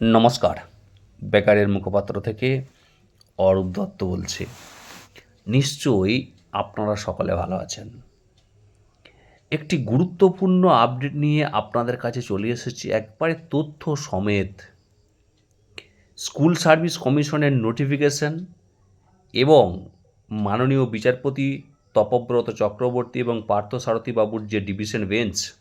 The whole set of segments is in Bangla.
নমস্কার। বেকারের মুখপাত্র থেকে অরূপ দত্ত বলছি। নিশ্চয়ই আপনারা সকলে ভালো আছেন। একটি গুরুত্বপূর্ণ আপডেট নিয়ে আপনাদের কাছে চলে এসেছি একবারে তথ্য সমেত। স্কুল সার্ভিস কমিশনের নোটিফিকেশন এবং মাননীয় বিচারপতি তপব্রত চক্রবর্তী এবং পার্থসারথী বাবুর যে ডিভিশন বেঞ্চ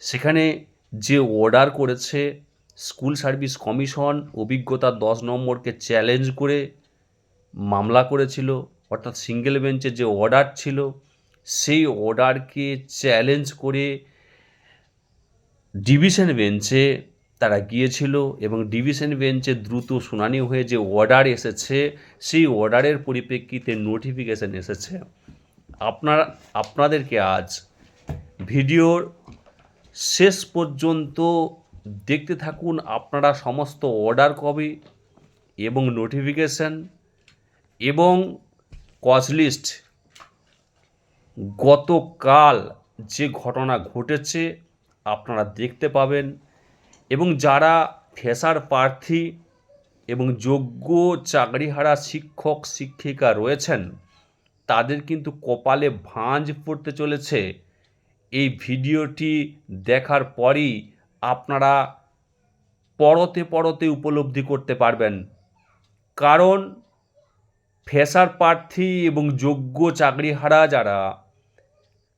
সেখানে যে অর্ডার করেছে স্কুল সার্ভিস কমিশন অভিজ্ঞতা দশ নম্বরকে চ্যালেঞ্জ করে মামলা করেছিল, অর্থাৎ সিঙ্গেল বেঞ্চের যে অর্ডার ছিল, সেই অর্ডারকে চ্যালেঞ্জ করে ডিভিশন বেঞ্চে তারা গিয়েছিল এবং ডিভিশন বেঞ্চে দ্রুত শুনানি হয়ে যে অর্ডার এসেছে, সেই অর্ডারের পরিপ্রেক্ষিতে নোটিফিকেশন এসেছে। আপনার, আপনাদেরকে আজ ভিডিওর শেষ পর্যন্ত দেখতে থাকুন আপনারা সমস্ত অর্ডার কপি এবং নোটিফিকেশন এবং কজ লিস্ট গতকাল যে ঘটনা ঘটেছে আপনারা দেখতে পাবেন এবং যারা ফেসার প্রার্থী এবং যোগ্য চাকরিহারা শিক্ষক, শিক্ষিকা রয়েছেন, তাদের কিন্তু কপালে ভাঁজ পড়তে চলেছে। এই ভিডিওটি দেখার পরই আপনারা পরতে পরতে উপলব্ধি করতে পারবেন। কারণ ফেসার প্রার্থী এবং যোগ্য চাকরিহারা যারা,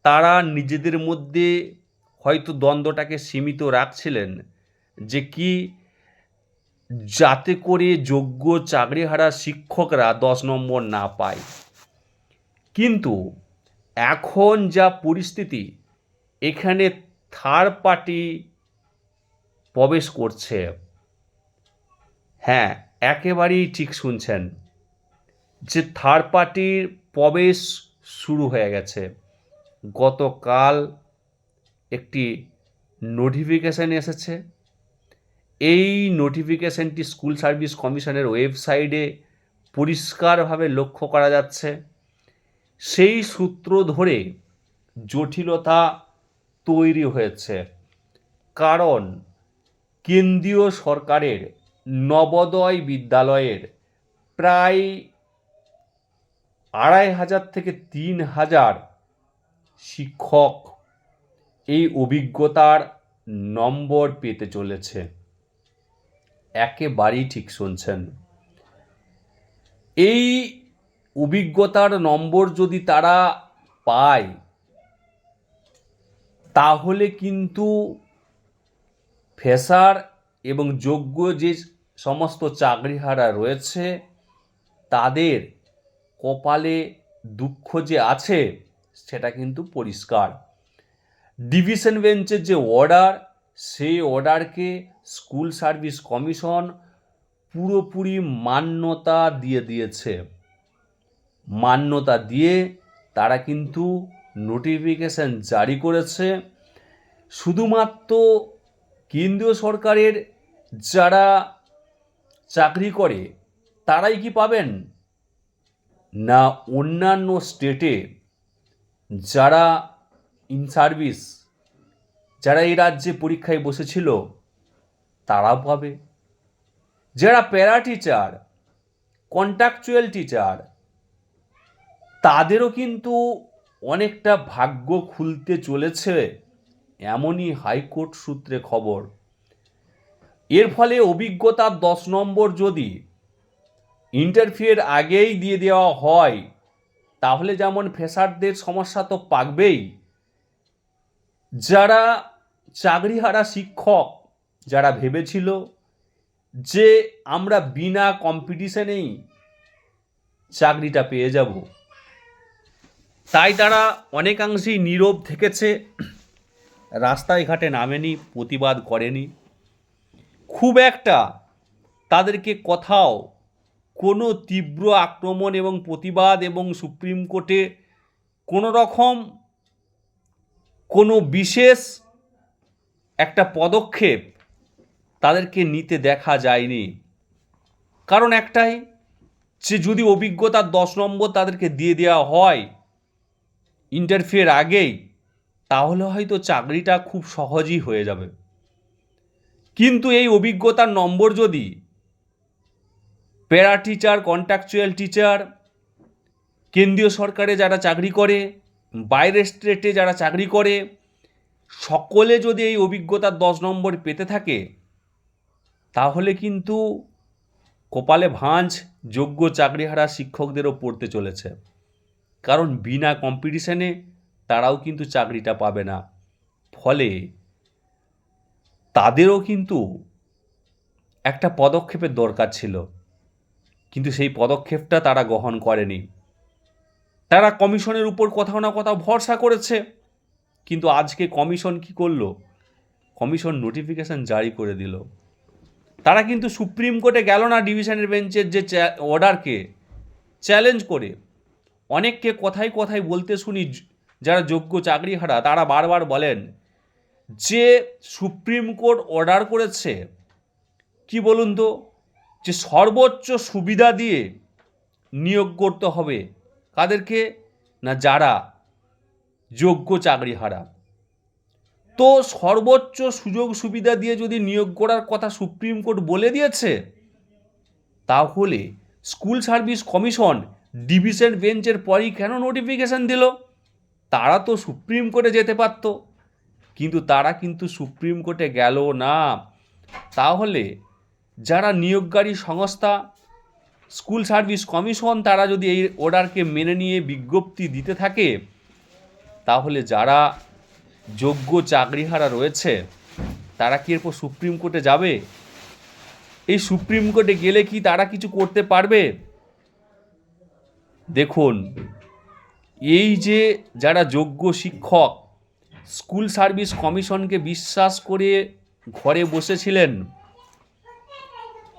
তারা নিজেদের মধ্যে হয়তো দ্বন্দ্বটাকে সীমিত রাখছিলেন যে কি যাতে করে যোগ্য চাকরিহারা শিক্ষকরা দশ নম্বর না পায়। কিন্তু এখন যা পরিস্থিতি, এখানে থার্ড পার্টি প্রবেশ করছে। হ্যাঁ একেবারেই ঠিক শুনছেন যে থার্ড পার্টির প্রবেশ শুরু হয়ে গেছে। গতকাল একটি নোটিফিকেশান এসেছে। এই নোটিফিকেশানটি স্কুল সার্ভিস কমিশনের ওয়েবসাইটে পরিষ্কারভাবে লক্ষ্য করা যাচ্ছে। সেই সূত্র ধরে জটিলতা তৈরি হয়েছে। কারণ কেন্দ্রীয় সরকারের নবোদয় বিদ্যালয়ের প্রায় আড়াই হাজার থেকে তিন হাজার শিক্ষক এই অভিজ্ঞতার নম্বর পেতে চলেছে। একেবারেই ঠিক শুনছেন। এই অভিজ্ঞতার নম্বর যদি তারা পায়, তাহলে কিন্তু ফেসার এবং যোগ্য যে সমস্ত চাকরিহারা রয়েছে, তাদের কপালে দুঃখ যে আছে, সেটা কিন্তু পরিষ্কার। ডিভিশন বেঞ্চের যে অর্ডার, সেই অর্ডারকে স্কুল সার্ভিস কমিশন পুরোপুরি মান্যতা দিয়ে দিয়েছে। মান্যতা দিয়ে তারা কিন্তু নোটিফিকেশান জারি করেছে। শুধুমাত্র কেন্দ্রীয় সরকারের যারা চাকরি করে, তারাই কি পাবেন? না অন্যান্য স্টেটে যারা ইন সার্ভিস যারা এই রাজ্যে পরীক্ষায় বসেছিল, তারাও পাবে। যারা প্যারা টিচার কন্ট্রাকচুয়াল টিচার তাদেরও কিন্তু অনেকটা ভাগ্য খুলতে চলেছে। এমনই হাইকোর্ট সূত্রে খবর। এর ফলে অভিজ্ঞতার দশ নম্বর যদি ইন্টারফিয়ার আগেই দিয়ে দেওয়া হয়, তাহলে যেমন ফেসারদের সমস্যা তো পাকবেই। যারা চাকরিহারা শিক্ষক, যারা ভেবেছিল যে আমরা বিনা কম্পিটিশনেই চাকরিটা পেয়ে যাব, তাই তারা অনেকাংশেই নীরব থেকেছে। রাস্তায় ঘাটে নামেনি, প্রতিবাদ করেনি। খুব একটা তাদেরকে কোথাও কোনো তীব্র আক্রমণ এবং প্রতিবাদ এবং সুপ্রিম কোর্টে কোনো রকম কোনো বিশেষ একটা পদক্ষেপ তাদেরকে নিতে দেখা যায়নি। কারণ একটাই যে যদি অভিজ্ঞতার দশ নম্বর তাদেরকে দিয়ে দেওয়া হয় ইন্টারফিয়ার আগেই তাহলে হয়তো চাকরিটা খুব সহজই হয়ে যাবে। কিন্তু এই অভিজ্ঞতার নম্বর যদি প্যারা টিচার, কন্ট্রাকচুয়াল টিচার, কেন্দ্রীয় সরকারে যারা চাকরি করে, বাইরের স্টেটে যারা চাকরি করে, সকলে যদি এই অভিজ্ঞতার দশ নম্বর পেতে থাকে, তাহলে কিন্তু কপালে ভাঁজ যোগ্য চাকরিহারা শিক্ষকদেরও পড়তে চলেছে। কারণ বিনা কম্পিটিশনে তারাও কিন্তু চাকরিটা পাবে না। ফলে তাদেরও কিন্তু একটা পদক্ষেপের দরকার ছিল। কিন্তু সেই পদক্ষেপটা তারা গ্রহণ করেনি। তারা কমিশনের উপর কোথাও না কোথাও ভরসা করেছে। কিন্তু আজকে কমিশন কি করল? কমিশন নোটিফিকেশন জারি করে দিল। তারা কিন্তু সুপ্রিম কোর্টে গেল না ডিভিশনের বেঞ্চের যে অর্ডারকে চ্যালেঞ্জ করে। অনেককে কথায় কথায় বলতে শুনি যারা যোগ্য চাকরিহারা তারা বারবার বলেন, যে সুপ্রিম কোর্ট অর্ডার করেছে, কি বলুন তো? যে সর্বোচ্চ সুবিধা দিয়ে নিয়োগ করতে হবে, কাদেরকে? না যারা যোগ্য চাকরিহারা তো সর্বোচ্চ সুযোগ সুবিধা দিয়ে যদি নিয়োগ করার কথা সুপ্রিম কোর্ট বলে দিয়েছে, তাহলে স্কুল সার্ভিস কমিশন ডিভিশন বেঞ্চের পরই কেন নোটিফিকেশন দিল? তারা তো সুপ্রিম কোর্টে যেতে পারতো। কিন্তু তারা কিন্তু সুপ্রিম কোর্টে গেল না। তাহলে যারা নিয়োগকারী সংস্থা, স্কুল সার্ভিস কমিশন, তারা যদি এই অর্ডারকে মেনে নিয়ে বিজ্ঞপ্তি দিতে থাকে, তাহলে যারা যোগ্য চাকরিহারা রয়েছে, তারা কি এরপর সুপ্রিম কোর্টে যাবে? এই সুপ্রিম কোর্টে গেলে কি তারা কিছু করতে পারবে? দেখুন এই যে যারা যোগ্য শিক্ষক স্কুল সার্ভিস কমিশনকে বিশ্বাস করে ঘরে বসেছিলেন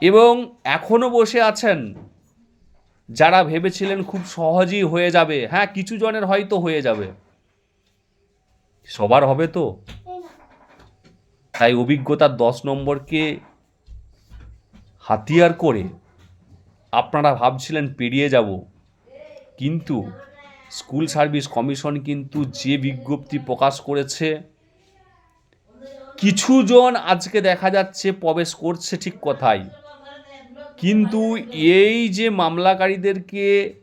এবং এখনও বসে আছেন, যারা ভেবেছিলেন খুব সহজেই হয়ে যাবে। হ্যাঁ কিছু জনের হয়তো হয়ে যাবে। সবার হবে তো? তাই অভিজ্ঞতার দশ নম্বরকে হাতিয়ার করে আপনারা ভাবছিলেন পেরিয়ে যাব। কিন্তু স্কুল সার্ভিস কমিশন কিন্তু যে বিজ্ঞপ্তি প্রকাশ করেছে কিছু জন আজকে দেখা যাচ্ছে প্রবেশ করছে ঠিক কথাই। কিন্তু এই যে মামলাকারীদেরকে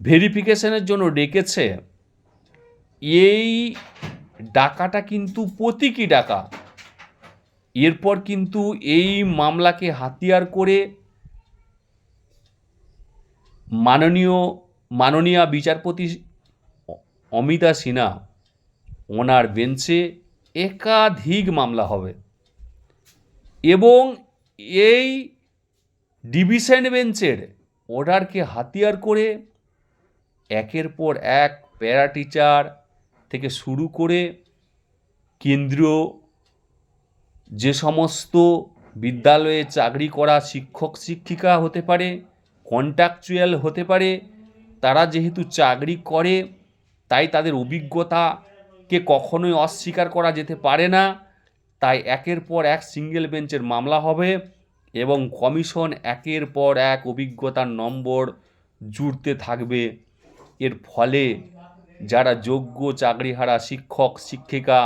ভেরিফিকেশনের জন্য ডেকেছে, এই ডাকাটা কিন্তু প্রতীকী ডাকা। এরপর কিন্তু এই মামলাকে হাতিয়ার করে মাননীয় মাননীয় বিচারপতি অমিতা সিনহা, ওনার বেঞ্চে একাধিক মামলা হবে। এবং এই ডিভিশন বেঞ্চের অর্ডারকে হাতিয়ার করে একের পর এক প্যারা টিচার থেকে শুরু করে কেন্দ্রীয় যে সমস্ত বিদ্যালয়ে চাকরি করা শিক্ষক শিক্ষিকা হতে পারে, কন্ট্রাকচুয়াল হতে পারে তারা যেহেতু চাকরি করে, তাই তাদের অভিজ্ঞতাকে কখনোই অস্বীকার করা যেতে পারে না। তাই একের পর এক সিঙ্গেল বেঞ্চের মামলা হবে এবং কমিশন একের পর এক অভিজ্ঞতার নম্বর জুড়তে থাকবে। এর ফলে যারা যোগ্য চাকরিহারা শিক্ষক, শিক্ষিকা,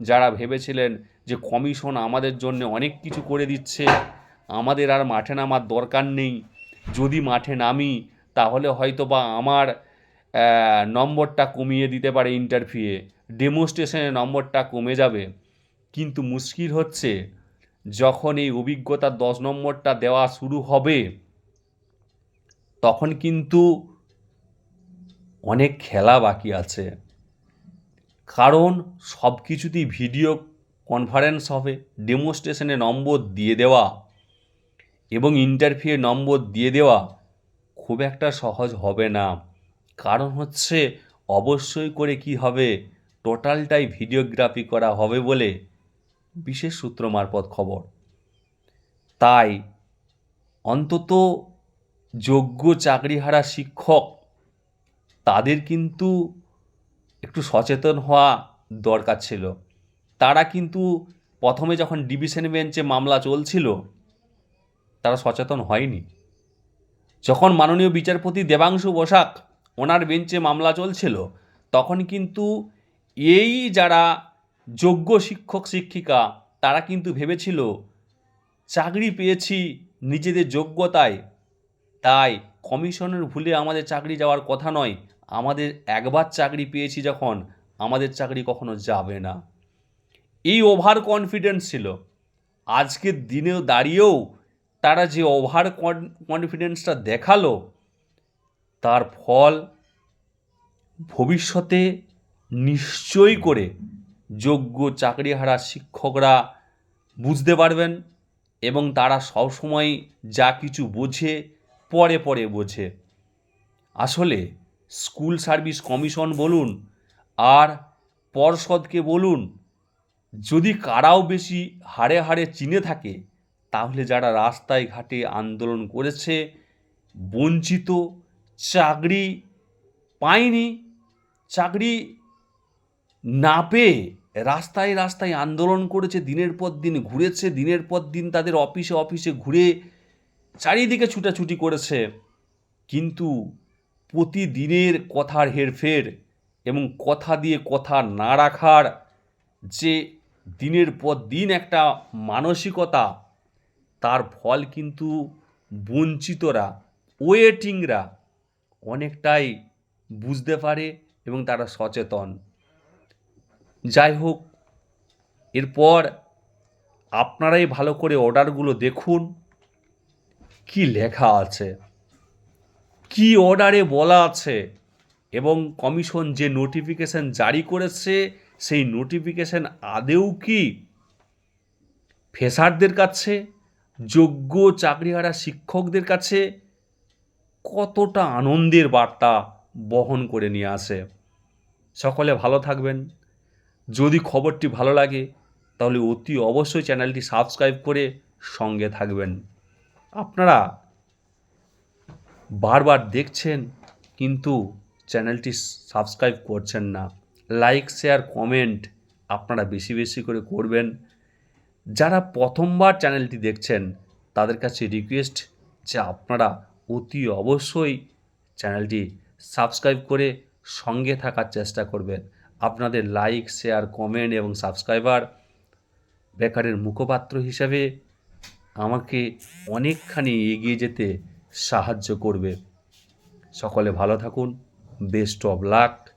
যারা ভেবেছিলেন যে কমিশন আমাদের জন্য অনেক কিছু করে দিচ্ছে, আমাদের আর মাঠে নামার দরকার নেই। যদি মাঠে নামি তাহলে হয়তো বা আমার নম্বরটা কমিয়ে দিতে পারে ইন্টারভিউয়ে ডেমোস্ট্রেশনের নম্বরটা কমে যাবে। কিন্তু মুশকিল হচ্ছে, যখন এই অভিজ্ঞতার দশ নম্বরটা দেওয়া শুরু হবে, তখন কিন্তু অনেক খেলা বাকি আছে। কারণ সব কিছুতেই ভিডিও কনফারেন্স হবে ডেমোস্ট্রেশনে নম্বর দিয়ে দেওয়া এবং ইন্টারভিউয়ে নম্বর দিয়ে দেওয়া। খুব একটা সহজ হবে না। কারণ হচ্ছে অবশ্যই করে কি হবে? টোটালটাই ভিডিওগ্রাফি করা হবে বলে বিশেষ সূত্র মারফত খবর। তাই অন্তত যোগ্য চাকরিহারা শিক্ষক তাদের কিন্তু একটু সচেতন হওয়া দরকার ছিল। তারা কিন্তু প্রথমে যখন ডিভিশন বেঞ্চে মামলা চলছিল, তারা সচেতন হয়নি। যখন মাননীয় বিচারপতি দেবাংশু বসাক ওনার বেঞ্চে মামলা চলছিল, তখন কিন্তু এই যারা যোগ্য শিক্ষক, শিক্ষিকা, তারা কিন্তু ভেবেছিল, চাকরি পেয়েছি নিজেদের যোগ্যতায়। তাই কমিশনের ভুলে আমাদের চাকরি যাওয়ার কথা নয়। আমাদের একবার চাকরি পেয়েছি যখন, আমাদের চাকরি কখনো যাবে না। এই ওভার কনফিডেন্স ছিল। আজকের দিনেও দাঁড়িয়েও তারা যে ওভার কনফিডেন্সটা দেখাল, তার ফল ভবিষ্যতে নিশ্চয়ই করে যোগ্য চাকরিহারা শিক্ষকরা বুঝতে পারবেন এবং তারা সবসময় যা কিছু বোঝে, পরে পরে বোঝে। আসলে স্কুল সার্ভিস কমিশন বলুন আর পর্ষদকে বলুন, যদি কারাও বেশি হাড়ে হাড়ে চিনে থাকে তাহলে যারা রাস্তায় ঘাটে আন্দোলন করেছে, বঞ্চিত, চাকরি পায়নি, চাকরি না পেয়ে রাস্তায় রাস্তায় আন্দোলন করেছে, দিনের পর দিন ঘুরেছে, দিনের পর দিন তাদের অফিসে অফিসে ঘুরে চারিদিকে ছুটাছুটি করেছে। কিন্তু প্রতিদিনের কথার হেরফের এবং কথা দিয়ে কথা না রাখার যে দিনের পর দিন একটা মানসিকতা তার ফল কিন্তু বঞ্চিতরা, ওয়েটিংরা অনেকটাই বুঝতে পারে এবং তারা সচেতন। যাই হোক, এরপর আপনারাই ভালো করে অর্ডারগুলো দেখুন, কি লেখা আছে, কি অর্ডারে বলা আছে এবং কমিশন যে নোটিফিকেশন জারি করেছে, সেই নোটিফিকেশন আদেও কি ফেসারদের কাছে যোগ্য চাকরিহারা শিক্ষকদের কাছে কতটা আনন্দের বার্তা বহন করে নিয়ে আসে। সকলে ভালো থাকবেন। যদি খবরটি ভালো লাগে, তাহলে অতি অবশ্যই চ্যানেলটি সাবস্ক্রাইব করে সঙ্গে থাকবেন। আপনারা বারবার দেখছেন, কিন্তু চ্যানেলটি সাবস্ক্রাইব করছেন না। লাইক, শেয়ার, কমেন্ট আপনারা বেশি বেশি করে করবেন। যারা প্রথমবার চ্যানেলটি দেখছেন, তাদের কাছে রিকোয়েস্ট যে আপনারা অতি অবশ্যই চ্যানেলটি সাবস্ক্রাইব করে সঙ্গে থাকার চেষ্টা করবেন। আপনাদের লাইক শেয়ার কমেন্ট এবং সাবস্ক্রাইবার বেকারের মুখপাত্র হিসাবে আমাকে অনেকখানি এগিয়ে যেতে সাহায্য করবে। সকলে ভালো থাকুন। Best of luck